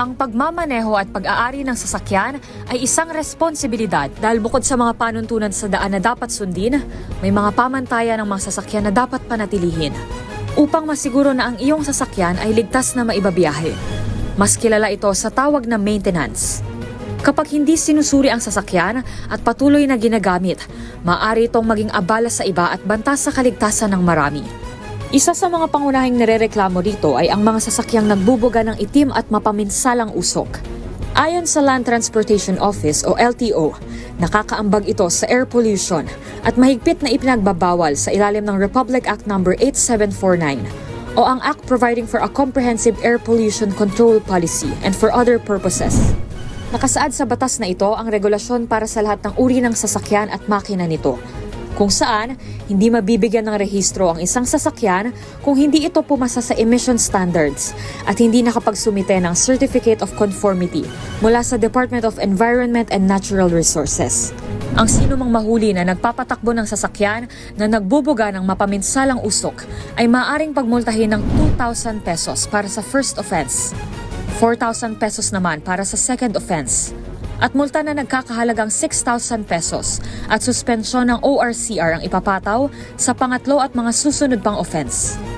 Ang pagmamaneho at pag-aari ng sasakyan ay isang responsibilidad dahil bukod sa mga panuntunan sa daan na dapat sundin, may mga pamantayan ng mga sasakyan na dapat panatilihin upang masiguro na ang iyong sasakyan ay ligtas na maibabiyahe. Mas kilala ito sa tawag na maintenance. Kapag hindi sinusuri ang sasakyan at patuloy na ginagamit, maaari itong maging abala sa iba at banta sa kaligtasan ng marami. Isa sa mga pangunahing nirereklamo dito ay ang mga sasakyang nagbubuga ng itim at mapaminsalang usok. Ayon sa Land Transportation Office o LTO, nakakaambag ito sa air pollution at mahigpit na ipinagbabawal sa ilalim ng Republic Act No. 8749 o ang Act Providing for a Comprehensive Air Pollution Control Policy and for other purposes. Nakasaad sa batas na ito ang regulasyon para sa lahat ng uri ng sasakyan at makina nito, kung saan hindi mabibigyan ng rehistro ang isang sasakyan kung hindi ito pumasa sa emission standards at hindi nakapagsumite ng Certificate of Conformity mula sa Department of Environment and Natural Resources. Ang sino mang mahuli na nagpapatakbo ng sasakyan na nagbubuga ng mapaminsalang usok ay maaring pagmultahin ng 2,000 pesos para sa first offense, 4,000 pesos naman para sa second offense, at multa na nagkakahalagang 6,000 pesos at suspensyon ng ORCR ang ipapataw sa pangatlo at mga susunod pang offense.